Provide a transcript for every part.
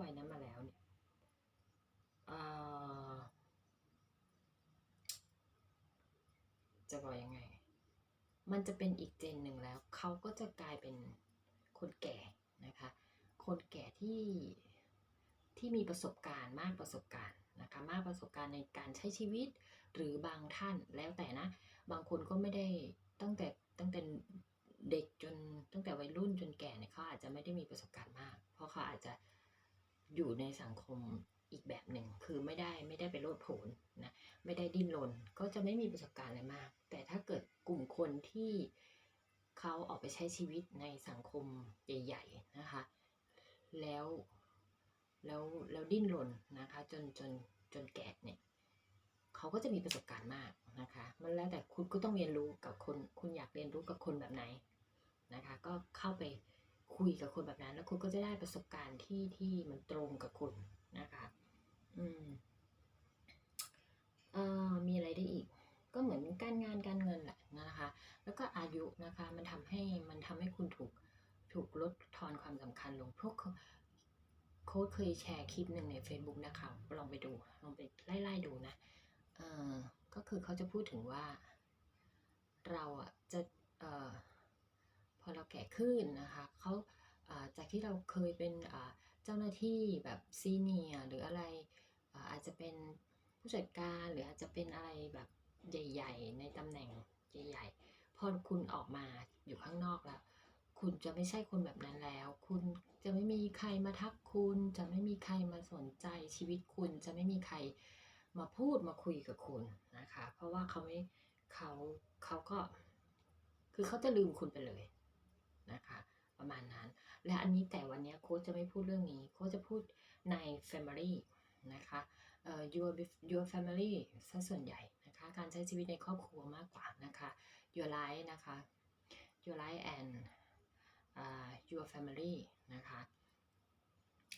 วัยนั้นมาแล้วเนี่ยจะบอกยังไง มันจะเป็นอีกเจนหนึ่งแล้ว เขาก็จะกลายเป็นคนแก่นะคะ คนแก่ที่ที่มีประสบการณ์มากประสบการณ์นะคะมากประสบการณ์ในการใช้ชีวิตหรือบางท่านแล้วแต่นะ บางคนก็ไม่ได้ตั้งแต่ตั้งแต่เด็กจนตั้งแต่วัยรุ่นจนแก่เนี่ยเขาอาจจะไม่ได้มีประสบการณ์มาก เพราะเขาอาจจะ อยู่ในสังคมอีกแบบหนึ่งคือไม่ได้ไม่ได้ไปโลดโผนนะไม่ได้ดิ้นรนก็จะไม่มีประสบการณ์อะไรมาก แต่ถ้าเกิดกลุ่มคนที่เขาออกไปใช้ชีวิตในสังคมใหญ่ๆนะคะ แล้วแล้วแล้วดิ้นรนนะคะ จนจนจนแก่เนี่ยเขาก็จะมีประสบการณ์มากนะคะ มันแล้วแต่คุณก็ต้องเรียนรู้กับคน คุณอยากเรียนรู้กับคนแบบไหนนะคะ ก็เข้าไป คุยกับคนแบบนั้น แล้วคุณก็จะได้ประสบการณ์ที่ที่มันตรงกับคุณนะคะ อืมเอ่อมีอะไรได้อีก ก็เหมือนการงานการเงินแหละนะคะ แล้วก็อายุนะคะ มันทำให้มันทำให้คุณถูกถูกลดทอนความสำคัญลงพวกโค้ดเคยแชร์คลิปหนึ่งใน Facebook นะคะ ลองไปดู ลองไปไล่ๆดูนะ เอ่อ ก็คือเขาจะพูดถึงว่า เราอะจะ เอ่อ เราแก่ขึ้นนะคะเขาจากที่เราเคยเป็นเจ้าหน้าที่แบบซีเนียหรืออะไรอาอาจจะเป็นผู้จัดการหรืออาจจะเป็นอะไรแบบใหญ่ ๆ ในตำแหน่งใหญ่ๆพอคุณออกมาอยู่ข้างนอกแล้ว คุณจะไม่ใช่คนแบบนั้นแล้ว คุณจะไม่มีใครมาทักคุณ จะไม่มีใครมาสนใจชีวิตคุณ จะไม่มีใครมาพูดมาคุยกับคุณนะคะ เพราะว่าเขาไม่เขาเขาก็ คือเขาจะลืมคุณไปเลย นะคะ ประมาณนั้น และอันนี้แต่วันนี้โค้ชจะไม่พูดเรื่องนี้ โค้ชจะพูดใน family นะคะเอ่อ your your family ซะส่วนใหญ่นะคะ การใช้ชีวิตในครอบครัวมากกว่านะคะ your life นะคะ your life and uh, your family นะคะ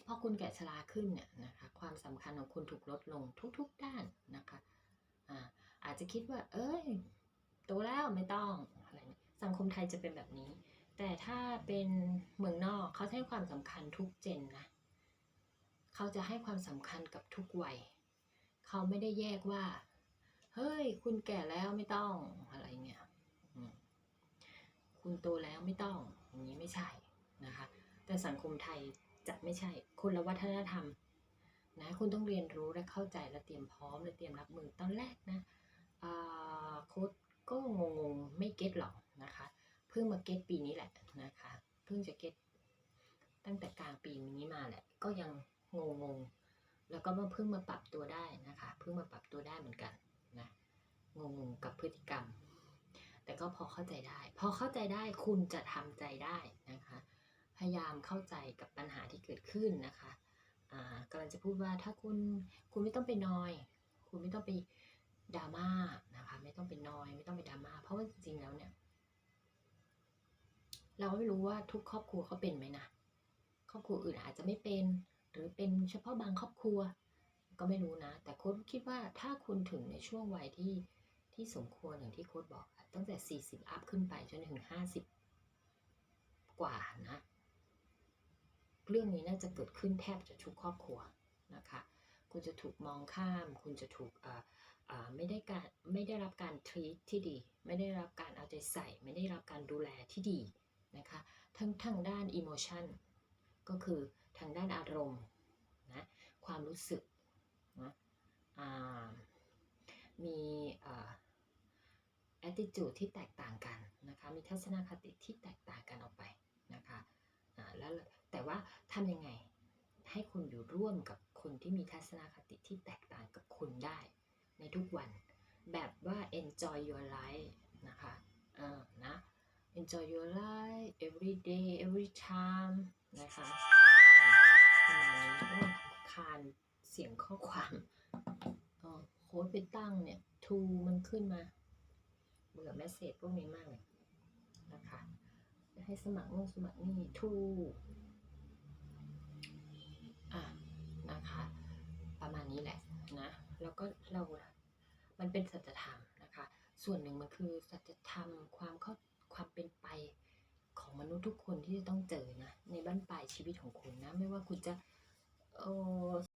พอคุณแก่ชราขึ้นเนี่ยนะคะความสำคัญของคุณถูกลดลงทุกๆด้านนะคะอ่าอาจจะคิดว่า เอ้ยโตแล้วไม่ต้องอะไรสังคมไทยจะเป็นแบบนี้ แต่ถ้าเป็นเมืองนอกเขาให้ความสำคัญทุกเจนนะเขาจะให้ความสำคัญกับทุกวัยเขาไม่ได้แยกว่า เฮ้ย คุณแก่แล้วไม่ต้องอะไรเนี่ยคุณโตแล้วไม่ต้องอย่างนี้ไม่ใช่นะคะ แต่สังคมไทยจะไม่ใช่คนละวัฒนธรรมนะคุณต้องเรียนรู้และเข้าใจและเตรียมพร้อมและเตรียมรับมือตอนแรกนะโค้ดก็งงๆไม่เก็ตหรอก เพิ่งมาเก็ตปีนี้แหละนะคะ เพิ่งจะเก็ตตั้งแต่กลางปีนี้มาแหละ ก็ยังงงๆแล้วก็มาเพิ่งมาปรับตัวได้นะคะ เพิ่งมาปรับตัวได้เหมือนกันนะงงๆกับพฤติกรรม แต่ก็พอเข้าใจได้ พอเข้าใจได้คุณจะทำใจได้นะคะ พยายามเข้าใจกับปัญหาที่เกิดขึ้นนะคะอ่ากำลังจะพูดว่าถ้าคุณคุณไม่ต้องไปนอย คุณไม่ต้องไปดราม่านะคะ ไม่ต้องไปนอย ไม่ต้องไปดราม่าเพราะว่าจริงๆแล้วเนี่ย เราไม่รู้ว่าทุกครอบครัวเขาเป็นไหมนะ ครอบครัวอื่นอาจจะไม่เป็น หรือเป็นเฉพาะบางครอบครัว ก็ไม่รู้นะ แต่โค้ดคิดว่าถ้าคุณถึงในช่วงวัยที่ที่สมควรอย่างที่โค้ดบอก ตั้งแต่ 40 อัพขึ้นไปจนถึง 50 กว่านะ เรื่องนี้น่าจะเกิดขึ้นแทบจะทุกครอบครัวนะคะ คุณจะถูกมองข้าม คุณจะถูกไม่ได้การไม่ได้รับการทรีตที่ดี ไม่ได้รับการเอาใจใส่ ไม่ได้รับการดูแลที่ดี นะคะ ทั้งทางด้านอิโมชันก็คือทางด้านอารมณ์นะความรู้สึกนะมีอ่า attitude ที่แตกต่างกันนะคะ มีทัศนคติที่แตกต่างกันออกไปนะคะแล้วแต่ว่าทำยังไงให้คุณอยู่ร่วมกับคนที่มีทัศนคติที่แตกต่างกับคุณได้ ในทุกวัน แบบว่า enjoy your life นะคะ เออนะ enjoy your life every day every time นะคะประมาณนี้โอ้คานเสียงข้อความโค้ดไปตั้งเนี่ย to มันขึ้นมา เบื่อแมสเซจพวกนี้มากเลยนะคะ ให้สมัครนู่นสมัครนี่ทูอะนะคะ ประมาณนี้แหละนะ แล้วก็เรา มันเป็นสัจธรรมนะคะ ส่วนหนึ่งมันคือสัจธรรมความเข้า ความเป็นไปของมนุษย์ทุกคนที่จะต้องเจอนะในบ้านปลายชีวิตของคุณนะ ไม่ว่าคุณจะโอ